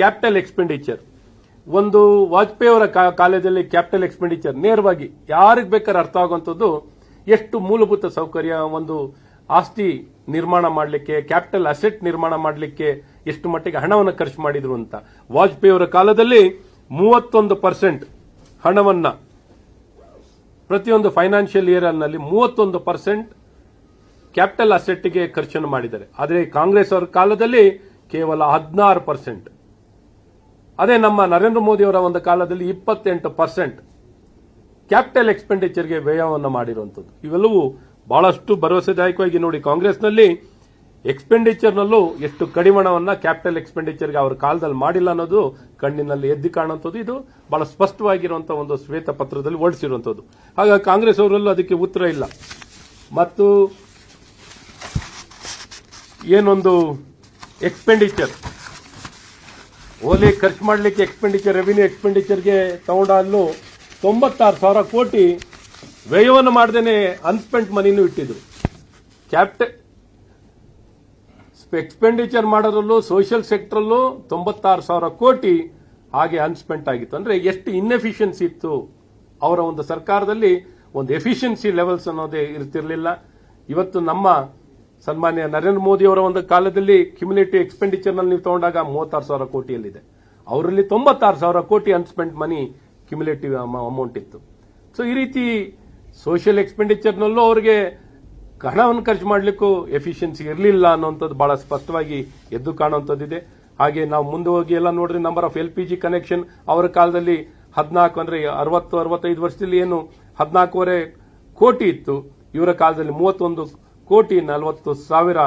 Capital expenditure. ಒಂದು ವಾಜಪೇಯಿ ಅವರ ಕಾಲೇಜಲ್ಲಿ ಕ್ಯಾಪಿಟಲ್ ಎಕ್ಸ್ಪೆಂಡಿಚರ್. ನೇರವಾಗಿ ಯಾರಿಗೆ ಬೇಕಾದ್ರೆ ಅರ್ಥ ಆಗುವಂಥದ್ದು ಎಷ್ಟು ಮೂಲಭೂತ ಸೌಕರ್ಯ, ಒಂದು ಆಸ್ತಿ ನಿರ್ಮಾಣ ಮಾಡಲಿಕ್ಕೆ, ಕ್ಯಾಪಿಟಲ್ ಅಸೆಟ್ ನಿರ್ಮಾಣ ಮಾಡಲಿಕ್ಕೆ ಎಷ್ಟು ಮಟ್ಟಿಗೆ ಹಣವನ್ನು ಖರ್ಚು ಮಾಡಿದ್ರು ಅಂತ. ವಾಜಪೇಯಿ ಅವರ ಕಾಲದಲ್ಲಿ ಮೂವತ್ತೊಂದು ಪರ್ಸೆಂಟ್ ಹಣವನ್ನ ಪ್ರತಿಯೊಂದು ಫೈನಾನ್ಷಿಯಲ್ ಇಯರ್ನಲ್ಲಿ ಮೂವತ್ತೊಂದು ಪರ್ಸೆಂಟ್ ಕ್ಯಾಪಿಟಲ್ ಅಸೆಟ್ಗೆ ಖರ್ಚನ್ನು ಮಾಡಿದ್ದಾರೆ. ಆದರೆ ಕಾಂಗ್ರೆಸ್ ಅವರ ಕಾಲದಲ್ಲಿ ಕೇವಲ ಹದಿನಾರು ಪರ್ಸೆಂಟ್. ಅದೇ ನಮ್ಮ ನರೇಂದ್ರ ಮೋದಿಯವರ ಒಂದು ಕಾಲದಲ್ಲಿ ಇಪ್ಪತ್ತೆಂಟು ಪರ್ಸೆಂಟ್ ಕ್ಯಾಪಿಟಲ್ ಎಕ್ಸ್ಪೆಂಡಿಚರ್ಗೆ ವ್ಯಯವನ್ನು ಮಾಡಿರುವಂಥದ್ದು. ಇವೆಲ್ಲವೂ ಬಹಳಷ್ಟು ಭರವಸೆದಾಯಕವಾಗಿ ನೋಡಿ, ಕಾಂಗ್ರೆಸ್ನಲ್ಲಿ ಎಕ್ಸ್ಪೆಂಡಿಚರ್ನಲ್ಲೂ ಎಷ್ಟು ಕಡಿಮಣವನ್ನು ಕ್ಯಾಪಿಟಲ್ ಎಕ್ಸ್ಪೆಂಡಿಚರ್ಗೆ ಅವರ ಕಾಲದಲ್ಲಿ ಮಾಡಿಲ್ಲ ಅನ್ನೋದು ಕಣ್ಣಿನಲ್ಲಿ ಎದ್ದು ಕಾಣುವಂಥದ್ದು. ಇದು ಬಹಳ ಸ್ಪಷ್ಟವಾಗಿರುವಂಥ ಒಂದು ಶ್ವೇತ ಪತ್ರದಲ್ಲಿ ಹೊರಡಿಸಿರುವಂಥದ್ದು. ಹಾಗಾಗಿ ಕಾಂಗ್ರೆಸ್ ಅವರಲ್ಲೂ ಅದಕ್ಕೆ ಉತ್ತರ ಇಲ್ಲ. ಮತ್ತು ಏನೊಂದು ಎಕ್ಸ್ಪೆಂಡಿಚರ್ ಓಲಿ ಖರ್ಚು ಮಾಡಲಿಕ್ಕೆ ಎಕ್ಸ್ಪೆಂಡಿಚರ್ ರೆವಿನ್ಯೂ ಎಕ್ಸ್ಪೆಂಡಿಚರ್ಗೆ ತಗೊಂಡ ಅಲ್ಲೂ ತೊಂಬತ್ತಾರು ಸಾವಿರ ಕೋಟಿ ವ್ಯಯವನ್ನು ಮಾಡದೇನೆ ಅನ್ಸ್ಪೆಂಟ್ ಮನಿನೂ ಇಟ್ಟಿದ್ರು. ಕ್ಯಾಪ್ಟ ಎಕ್ಸ್ಪೆಂಡಿಚರ್ ಮಾಡೋದ್ರಲ್ಲೂ ಸೋಷಿಯಲ್ ಸೆಕ್ಟರಲ್ಲೂ ತೊಂಬತ್ತಾರು ಸಾವಿರ ಕೋಟಿ ಹಾಗೆ ಅನ್ಸ್ಪೆಂಟ್ ಆಗಿತ್ತು. ಅಂದರೆ ಎಷ್ಟು ಇನ್ಎಫಿಷಿಯನ್ಸಿ ಇತ್ತು ಅವರ ಒಂದು ಸರ್ಕಾರದಲ್ಲಿ, ಒಂದು ಎಫಿಷಿಯನ್ಸಿ ಲೆವೆಲ್ಸ್ ಅನ್ನೋದೇ ಇರ್ತಿರಲಿಲ್ಲ. ಇವತ್ತು ನಮ್ಮ ಸನ್ಮಾನ್ಯ ನರೇಂದ್ರ ಮೋದಿ ಅವರ ಒಂದು ಕಾಲದಲ್ಲಿ ಕ್ಯುಮ್ಯುಲೇಟಿವ್ ಎಕ್ಸ್ಪೆಂಡಿಚರ್ನಲ್ಲಿ ನೀವು ತಗೊಂಡಾಗ ಮೂವತ್ತಾರು ಸಾವಿರ ಕೋಟಿಯಲ್ಲಿದೆ. ಅವರಲ್ಲಿ ತೊಂಬತ್ತಾರು ಸಾವಿರ crore unspent money cumulative amount ಇತ್ತು. ಸೊ ಈ ರೀತಿ ಸೋಷಿಯಲ್ ಎಕ್ಸ್ಪೆಂಡಿಚರ್ನಲ್ಲೂ ಅವರಿಗೆ ಹಣವನ್ನು ಖರ್ಚು ಮಾಡಲಿಕ್ಕೂ ಎಫಿಷಿಯನ್ಸಿ ಇರಲಿಲ್ಲ ಅನ್ನುವಂಥದ್ದು ಬಹಳ ಸ್ಪಷ್ಟವಾಗಿ ಎದ್ದು ಕಾಣುವಂಥದ್ದಿದೆ. ಹಾಗೆ ನಾವು ಮುಂದೆ ಹೋಗಿ ಎಲ್ಲ ನೋಡ್ರಿ number of L P G connection ಅವರ ಕಾಲದಲ್ಲಿ ಹದಿನಾಲ್ಕು ಅಂದ್ರೆ ಅರವತ್ತು, ಅರವತ್ತೈದು ವರ್ಷದಲ್ಲಿ ಏನು ಹದಿನಾಲ್ಕೂವರೆ ಕೋಟಿ ಇತ್ತು. ಇವರ ಕಾಲದಲ್ಲಿ ಮೂವತ್ತೊಂದು ಕೋಟಿ ನಲವತ್ತು ಸಾವಿರ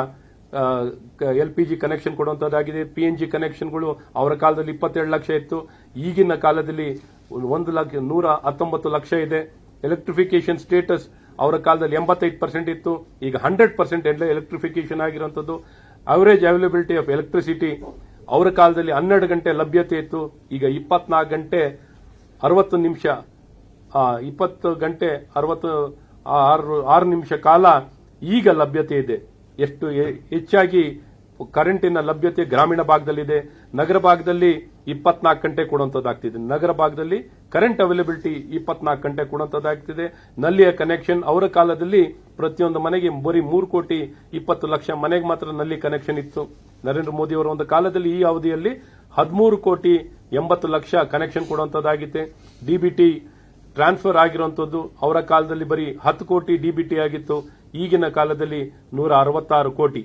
ಎಲ್ ಪಿ ಜಿ ಕನೆಕ್ಷನ್ ಕೊಡುವಂತದ್ದಾಗಿದೆ. ಪಿ ಎನ್ ಜಿ ಕನೆಕ್ಷನ್ಗಳು ಅವರ ಕಾಲದಲ್ಲಿ ಇಪ್ಪತ್ತೆರಡು ಲಕ್ಷ ಇತ್ತು. ಈಗಿನ ಕಾಲದಲ್ಲಿ ಒಂದು ಲಕ್ಷ, ನೂರ ಹತ್ತೊಂಬತ್ತು ಲಕ್ಷ ಇದೆ. ಎಲೆಕ್ಟ್ರಿಫಿಕೇಶನ್ ಸ್ಟೇಟಸ್ ಅವರ ಕಾಲದಲ್ಲಿ ಎಂಬತ್ತೈದು ಪರ್ಸೆಂಟ್ ಇತ್ತು. ಈಗ ಹಂಡ್ರೆಡ್ ಪರ್ಸೆಂಟ್ ಎಲ್ಲ ಎಲೆಕ್ಟ್ರಿಫಿಕೇಶನ್ ಆಗಿರುವಂತದ್ದು. ಅವರೇಜ್ ಅವೈಲಬಿಲಿಟಿ ಆಫ್ ಎಲೆಕ್ಟ್ರಿಸಿಟಿ ಅವರ ಕಾಲದಲ್ಲಿ ಹನ್ನೆರಡು ಗಂಟೆ ಲಭ್ಯತೆ ಇತ್ತು. ಈಗ ಇಪ್ಪತ್ನಾಲ್ಕು ಗಂಟೆ ಅರವತ್ತು ನಿಮಿಷ ಇಪ್ಪತ್ತು ಗಂಟೆ ಅರವತ್ತು ಆರು ಆರು ನಿಮಿಷ ಕಾಲ ಈಗ ಲಭ್ಯತೆ ಇದೆ. ಎಷ್ಟು ಹೆಚ್ಚಾಗಿ ಕರೆಂಟಿನ ಲಭ್ಯತೆ ಗ್ರಾಮೀಣ ಭಾಗದಲ್ಲಿದೆ. ನಗರ ಭಾಗದಲ್ಲಿ ಇಪ್ಪತ್ನಾಲ್ಕು ಗಂಟೆ ಕೊಡುವಂತದ್ದಾಗ್ತಿದೆ. ನಗರ ಭಾಗದಲ್ಲಿ ಕರೆಂಟ್ ಅವೈಲಬಿಲಿಟಿ ಇಪ್ಪತ್ನಾಲ್ಕು ಗಂಟೆ ಕೊಡುವಂತದ್ದಾಗ್ತಿದೆ. ನಲ್ಲಿಯ ಕನೆಕ್ಷನ್ ಅವರ ಕಾಲದಲ್ಲಿ ಪ್ರತಿಯೊಂದು ಮನೆಗೆ ಬರೀ ಮೂರು ಕೋಟಿ ಇಪ್ಪತ್ತು ಲಕ್ಷ ಮನೆಗೆ ಮಾತ್ರ ನಲ್ಲಿ ಕನೆಕ್ಷನ್ ಇತ್ತು. ನರೇಂದ್ರ ಮೋದಿ ಅವರ ಒಂದು ಕಾಲದಲ್ಲಿ ಈ ಅವಧಿಯಲ್ಲಿ ಹದಿಮೂರು ಕೋಟಿ ಎಂಬತ್ತು ಲಕ್ಷ ಕನೆಕ್ಷನ್ ಕೊಡುವಂತದ್ದಾಗಿದೆ ಡಿಬಿಟಿ ಟ್ರಾನ್ಸ್ಫರ್ ಆಗಿರುವಂತದ್ದು ಅವರ ಕಾಲದಲ್ಲಿ ಬರೀ ಹತ್ತು ಕೋಟಿ ಡಿಬಿಟಿ ಆಗಿತ್ತು. ಈಗಿನ ಕಾಲದಲ್ಲಿ ನೂರ ಅರವತ್ತಾರು ಕೋಟಿ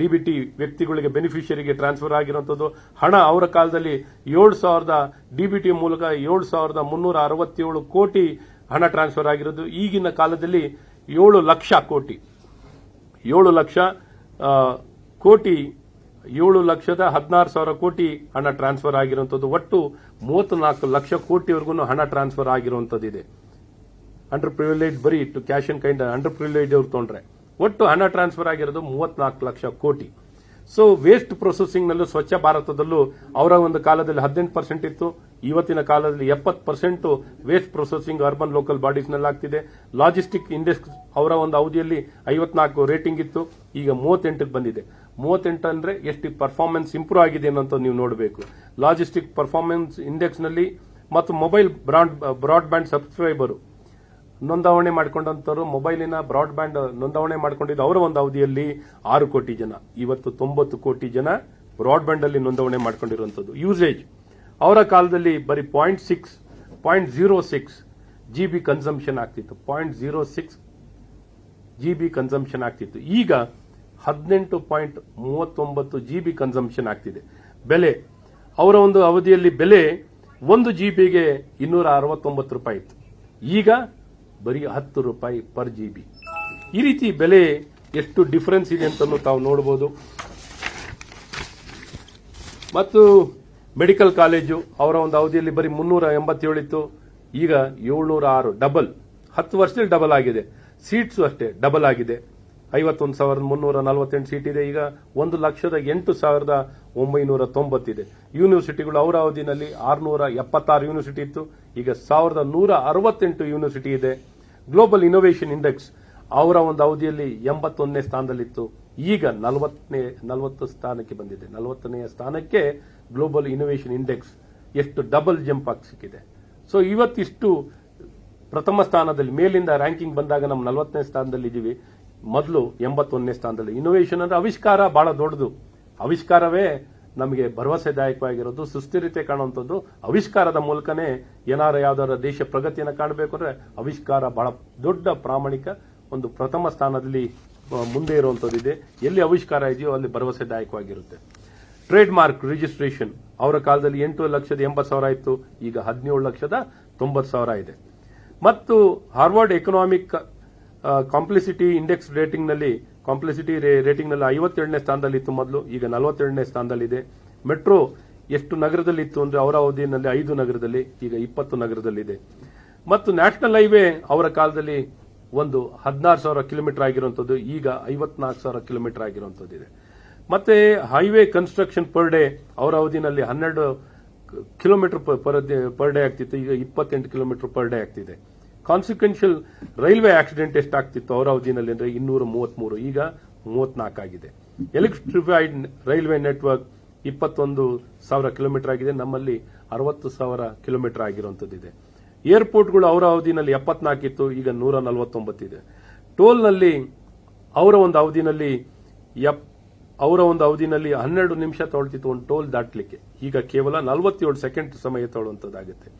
ಡಿಬಿಟಿ ವ್ಯಕ್ತಿಗಳಿಗೆ ಬೆನಿಫಿಷಿಯರಿಗೆ ಟ್ರಾನ್ಸ್ಫರ್ ಆಗಿರುವಂತದ್ದು. ಹಣ ಅವರ ಕಾಲದಲ್ಲಿ ಏಳು ಸಾವಿರದ ಡಿಬಿಟಿ ಮೂಲಕ ಏಳು ಸಾವಿರದ ಮುನ್ನೂರ ಅರವತ್ತೇಳು ಕೋಟಿ ಹಣ ಟ್ರಾನ್ಸ್ಫರ್ ಆಗಿರೋದು. ಈಗಿನ ಕಾಲದಲ್ಲಿ ಏಳು ಲಕ್ಷ ಕೋಟಿ. ಏಳು ಲಕ್ಷ ಕೋಟಿ, ಏಳು ಲಕ್ಷದ ಹದಿನಾರು ಸಾವಿರ ಕೋಟಿ ಹಣ ಟ್ರಾನ್ಸ್ಫರ್ ಆಗಿರುವಂತದ್ದು. ಒಟ್ಟು ಮೂವತ್ನಾಲ್ಕು ಲಕ್ಷ ಕೋಟಿವರೆಗೂ ಹಣ ಟ್ರಾನ್ಸ್ಫರ್ ಆಗಿರುವಂತದ್ದಿದೆ. ಅಂಡರ್ ಪ್ರಿವಿಲೇಜ್ ಬರೀ to cash in kind under privilege ಅವ್ರು ತೊಗೊಂಡ್ರೆ ಒಟ್ಟು ಹಣ ಟ್ರಾನ್ಸ್ಫರ್ ಆಗಿರೋದು ಮೂವತ್ನಾಲ್ಕು ಲಕ್ಷ ಕೋಟಿ. ಸೊ ವೇಸ್ಟ್ ಪ್ರೊಸೆಸಿಂಗ್ ನಲ್ಲೂ ಸ್ವಚ್ಛ ಭಾರತದಲ್ಲೂ ಅವರ ಒಂದು ಕಾಲದಲ್ಲಿ ಹದಿನೆಂಟು ಪರ್ಸೆಂಟ್ ಇತ್ತು, ಇವತ್ತಿನ ಕಾಲದಲ್ಲಿ ಎಪ್ಪತ್ತು percent waste processing urban local bodies ಆಗ್ತಿದೆ. ಲಾಜಿಸ್ಟಿಕ್ ಇಂಡೆಕ್ಸ್ ಅವರ ಒಂದು ಅವಧಿಯಲ್ಲಿ ಐವತ್ನಾಲ್ಕು ರೇಟಿಂಗ್ ಇತ್ತು, ಈಗ ಮೂವತ್ತೆಂಟಕ್ಕೆ ಬಂದಿದೆ. ಮೂವತ್ತೆಂಟು ಅಂದ್ರೆ ಎಷ್ಟು ಪರ್ಫಾರ್ಮೆನ್ಸ್ ಇಂಪ್ರೂವ್ ಆಗಿದೆ ಅನ್ನೋಂಥ ನೀವು ನೋಡಬೇಕು. ಲಾಜಿಸ್ಟಿಕ್ ಪರ್ಫಾರ್ಮೆನ್ಸ್ ಇಂಡೆಕ್ಸ್ನಲ್ಲಿ ಮತ್ತು ಮೊಬೈಲ್ ಬ್ರಾಡ್ ಬ್ರಾಡ್ಬ್ಯಾಂಡ್ ಸಬ್ಸ್ಕ್ರೈಬರು ನೋಂದಾವಣೆ ಮಾಡಿಕೊಂಡಂತವರು ಮೊಬೈಲಿನ ಬ್ರಾಡ್ಬ್ಯಾಂಡ್ ನೋಂದಾವಣೆ ಮಾಡಿಕೊಂಡಿದ್ದು ಅವರ ಒಂದು ಅವಧಿಯಲ್ಲಿ ಆರು ಕೋಟಿ ಜನ. ಇವತ್ತು ತೊಂಬತ್ತು ಕೋಟಿ ಜನ ಬ್ರಾಡ್ಬ್ಯಾಂಡ್ ಅಲ್ಲಿ ನೋಂದಾವಣೆ ಮಾಡ್ಕೊಂಡಿರುವಂತದ್ದು ಯೂಸೇಜ್. ಅವರ ಕಾಲದಲ್ಲಿ ಬರೀ point six, point zero six G B consumption ಆಗ್ತಿತ್ತು. Point zero six G B consumption ಆಗ್ತಿತ್ತು. ಈಗ ಹದಿನೆಂಟು ಪಾಯಿಂಟ್ ಮೂವತ್ತೊಂಬತ್ತು ಜಿ ಬಿ ಕನ್ಸಂಪ್ಷನ್ ಆಗ್ತಿದೆ. ಬೆಲೆ. ಅವರ ಒಂದು ಅವಧಿಯಲ್ಲಿ ಬೆಲೆ ಒಂದು ಜಿ ಬಿಗೆ ಇನ್ನೂರ ಅರವತ್ತೊಂಬತ್ತು ರೂಪಾಯಿ ಇತ್ತು. ಈಗ ಬರೀ ಹತ್ತು ರೂಪಾಯಿ ಪರ್ ಜಿ ಬಿ ಈ ರೀತಿ ಬೆಲೆ ಎಷ್ಟು ಡಿಫರೆನ್ಸ್ ಇದೆ ಅಂತಲೂ ತಾವು ನೋಡಬಹುದು ಮತ್ತು ಮೆಡಿಕಲ್ ಕಾಲೇಜು ಅವರ ಒಂದು ಅವಧಿಯಲ್ಲಿ ಬರೀ ಮುನ್ನೂರ ಎಂಬತ್ತೇಳು ಇತ್ತು ಈಗ ಏಳ್ನೂರ ಆರು ಡಬಲ್ ಹತ್ತು ವರ್ಷದಲ್ಲಿ ಡಬಲ್ ಆಗಿದೆ. ಸೀಟ್ಸು ಅಷ್ಟೇ ಡಬಲ್ ಆಗಿದೆ. ಐವತ್ತೊಂದು ಸಾವಿರದ ಮುನ್ನೂರ ನಲವತ್ತೆಂಟು ಸೀಟ್ ಇದೆ. ಈಗ ಒಂದು ಲಕ್ಷದ ಎಂಟು ಸಾವಿರದ ಒಂಬೈನೂರ ತೊಂಬತ್ತಿದೆ. ಯೂನಿವರ್ಸಿಟಿಗಳು ಅವರ ಅವಧಿನಲ್ಲಿ ಆರುನೂರ ಎಪ್ಪತ್ತಾರು ಯೂನಿವರ್ಸಿಟಿ ಇತ್ತು. ಈಗ ಸಾವಿರದ ನೂರ ಅರವತ್ತೆಂಟು ಯೂನಿವರ್ಸಿಟಿ ಇದೆ. ಗ್ಲೋಬಲ್ ಇನೋವೇಷನ್ ಇಂಡೆಕ್ಸ್ ಅವರ ಒಂದು ಅವಧಿಯಲ್ಲಿ ಎಂಬತ್ತೊಂದನೇ ಸ್ಥಾನದಲ್ಲಿತ್ತು. ಈಗ ನಲವತ್ತನೇ, ನಲವತ್ತು ಸ್ಥಾನಕ್ಕೆ ಬಂದಿದೆ. ನಲವತ್ತನೆಯ ಸ್ಥಾನಕ್ಕೆ ಗ್ಲೋಬಲ್ ಇನೋವೇಷನ್ ಇಂಡೆಕ್ಸ್ ಎಷ್ಟು ಡಬಲ್ ಜಂಪ್ ಆಗಿ ಸಿಕ್ಕಿದೆ. ಸೊ ಇವತ್ತಿಷ್ಟು ಪ್ರಥಮ ಸ್ಥಾನದಲ್ಲಿ, ಮೇಲಿಂದ ರ್ಯಾಂಕಿಂಗ್ ಬಂದಾಗ ನಮ್ಮ ನಲವತ್ತನೇ ಸ್ಥಾನದಲ್ಲಿ ಇದ್ದೀವಿ. ಮೊದಲು ಎಂಬತ್ತೊಂದನೇ ಸ್ಥಾನದಲ್ಲಿ. ಇನೋವೇಷನ್ ಅಂದ್ರೆ ಆವಿಷ್ಕಾರ ಬಹಳ ದೊಡ್ಡದು. ಆವಿಷ್ಕಾರವೇ ನಮಗೆ ಭರವಸೆದಾಯಕವಾಗಿರೋದು, ಸುಸ್ಥಿರತೆ ಕಾಣುವಂಥದ್ದು ಆವಿಷ್ಕಾರದ ಮೂಲಕನೇ ಏನಾರ ಯಾವ್ದಾರ ದೇಶ ಪ್ರಗತಿಯನ್ನು ಕಾಣಬೇಕು ಅಂದ್ರೆ ಆವಿಷ್ಕಾರ ಬಹಳ ದೊಡ್ಡ ಪ್ರಾಮಾಣಿಕ ಒಂದು ಪ್ರಥಮ ಸ್ಥಾನದಲ್ಲಿ ಮುಂದೆ ಇರುವಂತದ್ದಿದೆ ಎಲ್ಲಿ ಅವಿಷ್ಕಾರ ಇದೆಯೋ ಅಲ್ಲಿ ಭರವಸೆದಾಯಕವಾಗಿರುತ್ತೆ. ಟ್ರೇಡ್ ಮಾರ್ಕ್ ರಿಜಿಸ್ಟ್ರೇಷನ್, ಅವರ ಕಾಲದಲ್ಲಿ ಎಂಟು ಲಕ್ಷದ ಎಂಬತ್ತು ಸಾವಿರ ಇತ್ತು, ಈಗ ಹದಿನೇಳು ಲಕ್ಷದ ತೊಂಬತ್ತು ಸಾವಿರ ಇದೆ. ಮತ್ತು ಹಾರ್ವರ್ಡ್ ಎಕನಾಮಿಕ್ ಕಾಂಪ್ಲಿಸಿಟಿ ಇಂಡೆಕ್ಸ್ ರೇಟಿಂಗ್ನಲ್ಲಿ ಕಾಂಪ್ಲಿಸಿಟಿ ರೇಟಿಂಗ್ನಲ್ಲಿ ಐವತ್ತೇಳನೇ ಸ್ಥಾನದಲ್ಲಿ ಇತ್ತು ಮೊದಲು, ಈಗ ನಲವತ್ತೆರಡನೇ ಸ್ಥಾನದಲ್ಲಿದೆ. ಮೆಟ್ರೋ ಎಷ್ಟು ನಗರದಲ್ಲಿ ಇತ್ತು ಅಂದ್ರೆ ಅವರ ಅವಧಿಯಲ್ಲಿ ಐದು ನಗರದಲ್ಲಿ, ಈಗ ಇಪ್ಪತ್ತು ನಗರದಲ್ಲಿದೆ. ಮತ್ತು ನ್ಯಾಷನಲ್ ಹೈವೇ ಅವರ ಕಾಲದಲ್ಲಿ ಒಂದು ಹದಿನಾರು ಸಾವಿರ ಕಿಲೋಮೀಟರ್ ಆಗಿರುವಂತದ್ದು, ಈಗ ಐವತ್ನಾಲ್ಕು ಸಾವಿರ ಕಿಲೋಮೀಟರ್ ಆಗಿರುವಂತದ್ದು ಇದೆ. ಮತ್ತೆ ಹೈವೇ ಕನ್ಸ್ಟ್ರಕ್ಷನ್ ಪರ್ ಡೇ ಅವರ ಅವಧಿನಲ್ಲಿ ಹನ್ನೆರಡು ಕಿಲೋಮೀಟರ್ ಪರ್ ಡೇ ಆಗ್ತಿತ್ತು, ಈಗ ಇಪ್ಪತ್ತೆಂಟು ಕಿಲೋಮೀಟರ್ ಪರ್ ಡೇ ಆಗ್ತಿದೆ. ಕಾನ್ಸಿಕ್ವೆನ್ಷಿಯಲ್ ರೈಲ್ವೆ ಆಕ್ಸಿಡೆಂಟ್ ಎಷ್ಟಾಗ್ತಿತ್ತು ಅವರ ಅವಧಿನಲ್ಲಿ ಅಂದ್ರೆ ಇನ್ನೂರ ಮೂವತ್ಮೂರು. ಈಗ ಮೂವತ್ನಾಲ್ಕಾಗಿದೆ ಎಲೆಕ್ಟ್ರಿಫೈಡ್ ರೈಲ್ವೆ ನೆಟ್ವರ್ಕ್ ಇಪ್ಪತ್ತೊಂದು ಸಾವಿರ ಕಿಲೋಮೀಟರ್ ಆಗಿದೆ. ನಮ್ಮಲ್ಲಿ ಅರವತ್ತು ಸಾವಿರ ಕಿಲೋಮೀಟರ್ ಆಗಿರುವಂಥದ್ದಿದೆ. ಏರ್ಪೋರ್ಟ್ಗಳು ಅವರ ಅವಧಿನಲ್ಲಿ ಎಪ್ಪತ್ನಾಲ್ಕಿತ್ತು ಈಗ ನೂರ ನಲವತ್ತೊಂಬತ್ತಿದೆ ಟೋಲ್ನಲ್ಲಿ ಅವರ ಒಂದು ಅವಧಿನಲ್ಲಿ ಎಪ್, ಅವರ ಒಂದು ಅವಧಿನಲ್ಲಿ ಹನ್ನೆರಡು ನಿಮಿಷ ತೊಳ್ತಿತ್ತು ಒಂದು ಟೋಲ್ ದಾಟಲಿಕ್ಕೆ. ಈಗ ಕೇವಲ ನಲವತ್ತೇಳು ಸೆಕೆಂಡ್ ಸಮಯ ತೊಗೊಳ್ಳುವಂಥದ್ದಾಗುತ್ತೆ.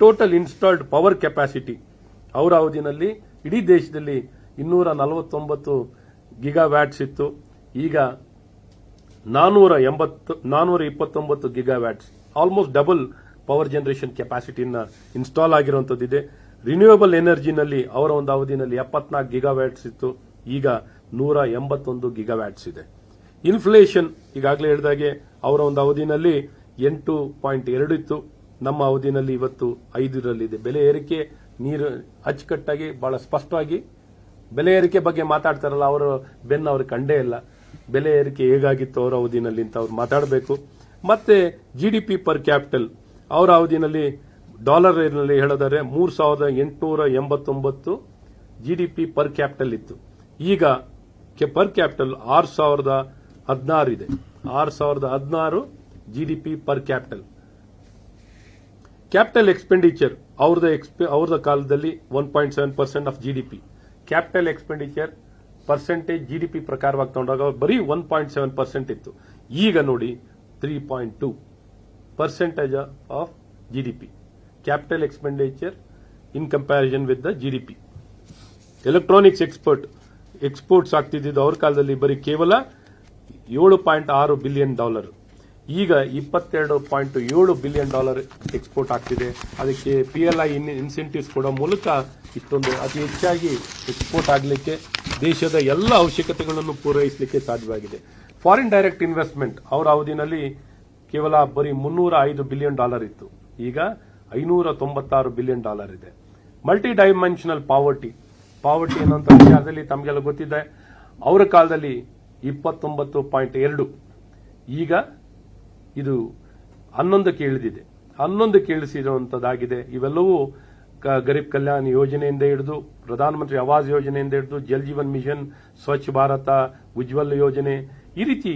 ಟೋಟಲ್ ಇನ್ಸ್ಟಾಲ್ಡ್ ಪವರ್ ಕೆಪಾಸಿಟಿ ಅವರ ಅವಧಿನಲ್ಲಿ ಇಡೀ ದೇಶದಲ್ಲಿ ಇನ್ನೂರ ನಲವತ್ತೊಂಬತ್ತು ಗಿಗಾ ವ್ಯಾಟ್ಸ್ ಇತ್ತು. ಈಗ ನಾನೂರ ಎಂಬತ್ತು ನಾನ್ನೂರ ಇಪ್ಪತ್ತೊಂಬತ್ತು gigawatts almost double power generation ಕೆಪಾಸಿಟಿನ install ಆಗಿರುವಂಥದ್ದಿದೆ ರಿನ್ಯೂಯಬಲ್ ಎನರ್ಜಿನಲ್ಲಿ ಅವರ ಒಂದು ಅವಧಿನಲ್ಲಿ ಎಪ್ಪತ್ನಾಲ್ಕು ಗಿಗಾ ವ್ಯಾಟ್ಸ್ ಇತ್ತು. ಈಗ ನೂರ ಎಂಬತ್ತೊಂದು ಗಿಗಾ ವ್ಯಾಟ್ಸ್ ಇದೆ. ಇನ್ಫ್ಲೇಷನ್ ಈಗಾಗಲೇ ಹೇಳಿದಾಗೆ ಅವರ ಒಂದು ಅವಧಿನಲ್ಲಿ ಎಂಟು ಪಾಯಿಂಟ್ ಎರಡು ಇತ್ತು. ನಮ್ಮ ಅವಧಿನಲ್ಲಿ ಇವತ್ತು ಐದರಲ್ಲಿದೆ. ಬೆಲೆ ಏರಿಕೆ ನೀರು ಅಚ್ಚುಕಟ್ಟಾಗಿ, ಬಹಳ ಸ್ಪಷ್ಟವಾಗಿ ಬೆಲೆ ಏರಿಕೆ ಬಗ್ಗೆ ಮಾತಾಡ್ತಾರಲ್ಲ, ಅವರು ಬೆನ್ನು ಅವ್ರಿಗೆ ಕಂಡೇ ಇಲ್ಲ. ಬೆಲೆ ಏರಿಕೆ ಹೇಗಾಗಿತ್ತು ಅವರ ಅವಧಿನಲ್ಲಿ ಅಂತ ಅವ್ರು ಮಾತಾಡಬೇಕು. ಮತ್ತೆ ಪಿ ಪರ್ ಕ್ಯಾಪಿಟಲ್ ಅವರ ಅವಧಿನಲ್ಲಿ ಡಾಲರ್ನಲ್ಲಿ ಹೇಳೋದಾದ್ರೆ ಮೂರು ಸಾವಿರದ ಎಂಟುನೂರ ಎಂಬತ್ತೊಂಬತ್ತು G D P per capital ಇತ್ತು. ಈಗ ಪರ್ ಕ್ಯಾಪಿಟಲ್ ಆರು ಸಾವಿರದ ಹದಿನಾರು ಇದೆ. ಆರು ಸಾವಿರದ ಹದಿನಾರು G D P per capital capital expenditure ಅವ್ರದ ಅವ್ರದ ಕಾಲದಲ್ಲಿ one point seven percent of G D P capital expenditure percentage G D P ಪ್ರಕಾರವಾಗಿ ತಗೊಂಡಾಗ ಬರೀ ಒನ್ ಪಾಯಿಂಟ್ ಸೆವೆನ್ ಪರ್ಸೆಂಟ್ ಇತ್ತು. ಈಗ ನೋಡಿ three point two percentage of G D P capital expenditure in comparison with the G D P electronics export exports ಆಗ್ತಿದ್ದು ಅವ್ರ ಕಾಲದಲ್ಲಿ ಬರೀ ಕೇವಲ ಏಳು ಪಾಯಿಂಟ್ ಆರು ಬಿಲಿಯನ್ ಡಾಲರ್ ಈಗ ಇಪ್ಪತ್ತೆರಡು ಪಾಯಿಂಟ್ ಏಳು ಬಿಲಿಯನ್ ಡಾಲರ್ ಎಕ್ಸ್ಪೋರ್ಟ್ ಆಗ್ತಿದೆ. ಅದಕ್ಕೆ ಪಿ ಎಲ್ ಐ ಇನ್ಸೆಂಟಿವ್ಸ್ ಕೊಡೋ ಮೂಲಕ ಇಷ್ಟೊಂದು ಅತಿ ಹೆಚ್ಚಾಗಿ ಎಕ್ಸ್ಪೋರ್ಟ್ ಆಗಲಿಕ್ಕೆ ದೇಶದ ಎಲ್ಲ ಅವಶ್ಯಕತೆಗಳನ್ನು ಪೂರೈಸಲಿಕ್ಕೆ ಸಾಧ್ಯವಾಗಿದೆ. ಫಾರಿನ್ ಡೈರೆಕ್ಟ್ ಇನ್ವೆಸ್ಟ್ಮೆಂಟ್ ಅವರ ಅವಧಿನಲ್ಲಿ ಕೇವಲ ಬರೀ ಮುನ್ನೂರ ಐದು ಬಿಲಿಯನ್ ಡಾಲರ್ ಇತ್ತು. ಈಗ ಐನೂರ ತೊಂಬತ್ತಾರು ಬಿಲಿಯನ್ ಡಾಲರ್ ಇದೆ. ಮಲ್ಟಿ ಡೈಮೆನ್ಷನಲ್ ಪಾವರ್ಟಿ ಪಾವರ್ಟಿ ಅನ್ನುವಂಥ ವಿಚಾರದಲ್ಲಿ ತಮಗೆಲ್ಲ ಗೊತ್ತಿದೆ. ಅವರ ಕಾಲದಲ್ಲಿ ಇಪ್ಪತ್ತೊಂಬತ್ತು ಪಾಯಿಂಟ್ ಎರಡು. ಈಗ ಇದು ಹನ್ನೊಂದಕ್ಕೆ ಇಳಿದಿದೆ. ಹನ್ನೊಂದಕ್ಕೆ ಇಳಿಸಿರುವಂತದ್ದಾಗಿದೆ. ಇವೆಲ್ಲವೂ ಗರೀಬ್ ಕಲ್ಯಾಣ್ ಯೋಜನೆಯಿಂದ ಹಿಡಿದು, ಪ್ರಧಾನಮಂತ್ರಿ ಆವಾಸ್ ಯೋಜನೆಯಿಂದ ಹಿಡಿದು, ಜಲ್ ಜೀವನ್ ಮಿಷನ್, ಸ್ವಚ್ಛ ಭಾರತ, ಉಜ್ವಲ್ ಯೋಜನೆ, ಈ ರೀತಿ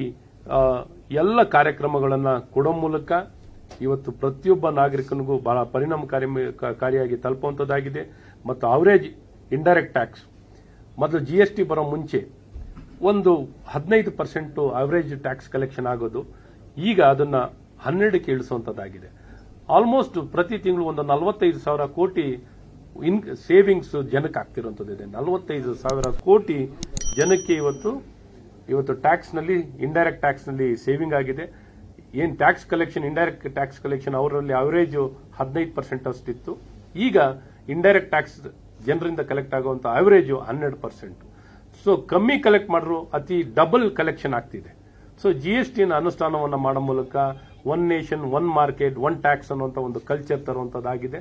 ಎಲ್ಲ ಕಾರ್ಯಕ್ರಮಗಳನ್ನು ಕೊಡೋ ಮೂಲಕ ಇವತ್ತು ಪ್ರತಿಯೊಬ್ಬ ನಾಗರಿಕನಿಗೂ ಬಹಳ ಪರಿಣಾಮಕಾರಿ ಕಾರಿಯಾಗಿ ತಲುಪುವಂತದ್ದಾಗಿದೆ. ಮತ್ತು ಅವರೇಜ್ ಇಂಡೈರೆಕ್ಟ್ ಟ್ಯಾಕ್ಸ್ ಮೊದಲು ಜಿ ಎಸ್ ಟಿ ಬರೋ ಮುಂಚೆ ಒಂದು ಹದಿನೈದು ಪರ್ಸೆಂಟ್ ಅವರೇಜ್ ಟ್ಯಾಕ್ಸ್ ಕಲೆಕ್ಷನ್ ಆಗೋದು. ಈಗ ಅದನ್ನ ಹನ್ನೆರಡಕ್ಕೆ ಇಳಿಸುವಂತದ್ದಾಗಿದೆ. ಆಲ್ಮೋಸ್ಟ್ ಪ್ರತಿ ತಿಂಗಳು ಒಂದು ನಲವತ್ತೈದು ಸಾವಿರ ಕೋಟಿ ಇನ್ ಸೇವಿಂಗ್ಸ್ ಜನಕ್ಕೆ ಆಗ್ತಿರುವಂತದ್ದಿದೆ. ನಲವತ್ತೈದು ಸಾವಿರ ಕೋಟಿ ಜನಕ್ಕೆ ಇವತ್ತು ಇವತ್ತು ಟ್ಯಾಕ್ಸ್ನಲ್ಲಿ ಇಂಡೈರೆಕ್ಟ್ ಟ್ಯಾಕ್ಸ್ನಲ್ಲಿ ಸೇವಿಂಗ್ ಆಗಿದೆ. ಏನ್ tax collection indirect tax collection ಅವರಲ್ಲಿ ಅವರೇಜ್ ಹದಿನೈದು ಪರ್ಸೆಂಟ್ ಅಷ್ಟಿತ್ತು. ಈಗ ಇಂಡೈರೆಕ್ಟ್ ಟ್ಯಾಕ್ಸ್ ಜನರಿಂದ ಕಲೆಕ್ಟ್ ಆಗುವಂತ ಅವರೇಜ್ ಹನ್ನೆರಡು ಪರ್ಸೆಂಟ್ ಸೊ ಕಮ್ಮಿ ಕಲೆಕ್ಟ್ ಮಾಡಿದ್ರು ಅತಿ ಡಬಲ್ ಕಲೆಕ್ಷನ್ ಆಗ್ತಿದೆ. ಸೊ ಜಿ ಎಸ್ ಟಿನ ಅನುಷ್ಠಾನವನ್ನು ಮಾಡೋ ಮೂಲಕ one nation one market one tax ಅನ್ನುವಂಥ ಒಂದು ಕಲ್ಚರ್ ತರುವಂತದ್ದಾಗಿದೆ.